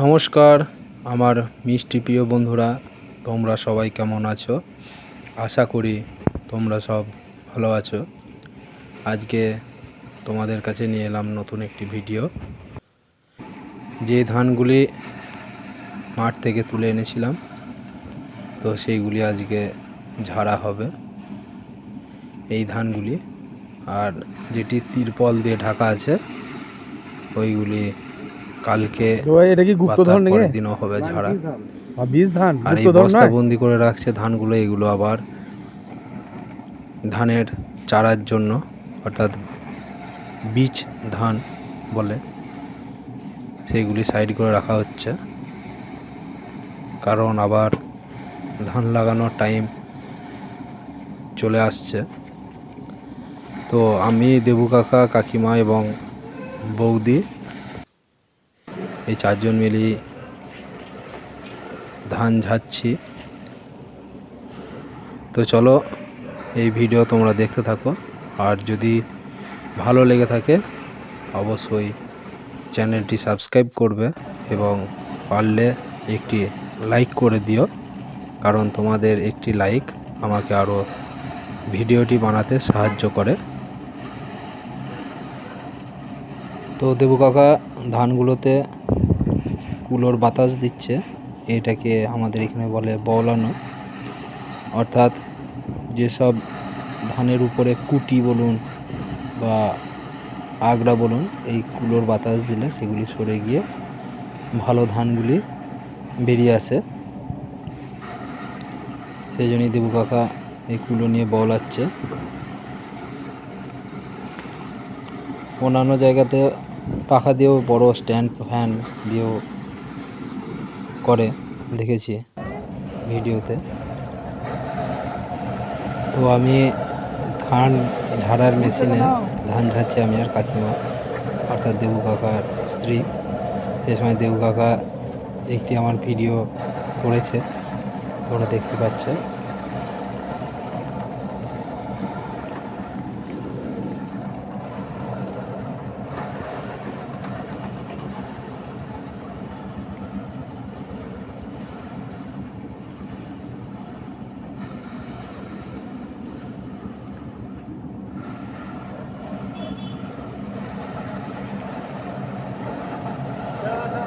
নমস্কার, আমার মিষ্টি প্রিয় বন্ধুরা, তোমরা সবাই কেমন আছো? আশা করি তোমরা সব ভালো আছো। আজকে তোমাদের কাছে নিয়ে এলাম নতুন একটি ভিডিও। যে ধানগুলি মাঠ থেকে তুলে এনেছিলাম, তো সেইগুলি আজকে ঝাড়া হবে, এই ধানগুলি। আর যেটি তিরপল দিয়ে ঢাকা আছে, ওইগুলি কালকে এটা কি নাকি? দিনও হবে ঝাড়া। আর বীজ ধান? আর এই বস্তা বন্দি করে রাখছে ধানগুলো এগুলো আবার ধানের চারার জন্য অর্থাৎ বীজ ধান বলে। সেইগুলি সাইড করে রাখা হচ্ছে। কারণ আবার ধান লাগানোর টাইম চলে আসছে। তো আমি দেবু কাকা কাকিমা এবং বৌদি এই চারজন মিলেই ধান ঝাড়ছি তো চলো, এই ভিডিও তোমরা দেখতে থাকো। আর যদি ভালো লেগে থাকে, অবশ্যই চ্যানেলটি সাবস্ক্রাইব করবে এবং পারলে একটি লাইক করে দিও। কারণ তোমাদের একটি লাইক আমাকে আরও ভিডিওটি বানাতে সাহায্য করে। তো দেবু কাকা, ধানগুলোতে কুলোর বাতাস দিচ্ছে। এটাকে আমাদের এখানে বলে বওলানো। অর্থাৎ যেসব ধানের উপরে কুটি বলুন বা আগড়া বলুন, এই কুলোর বাতাস দিলে সেগুলি সরে গিয়ে ভালো ধানগুলি বেরিয়ে আসে। সেই জন্যই দেবু কাকা এই কুলো নিয়ে বলাচ্ছে অন্যান্য জায়গাতে পাখা দিয়েও বড় স্ট্যান্ড ফ্যান দিয়েও করে দেখেছি ভিডিওতে। তো আমি ধান ঝাড়ার মেশিনে ধান ঝাড়ছি আমি আর কাকিমা, অর্থাৎ দেবু কাকার স্ত্রী। সেই সময় দেবু কাকা একটি আমার ভিডিও করেছে, তোমরা দেখতে পাচ্ছ। Yeah.